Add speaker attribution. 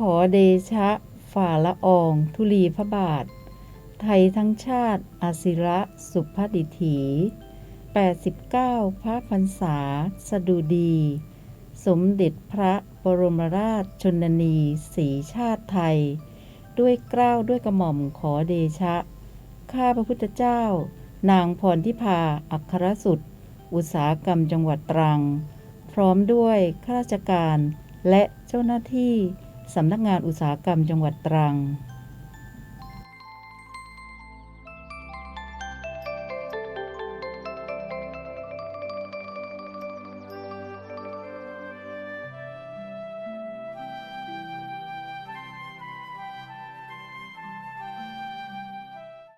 Speaker 1: ขอเดชะ ฝ่าละอองธุลีพระบาท ไทยทั้งชาติอาศิระสุภดิถี89 พระพรรษา สดุดี สมเด็จพระบรมราชชนนีสีชาติไทย ด้วยเกล้าวด้วยกระหม่อมขอเดชะ ข้าพระพุทธเจ้า นางพรทิพา อัครสุด อุตสาหกรรมจังหวัดตรัง พร้อมด้วยข้าราชการและเจ้าหน้าที่ สำนักงานอุตสาหกรรมจังหวัดตรัง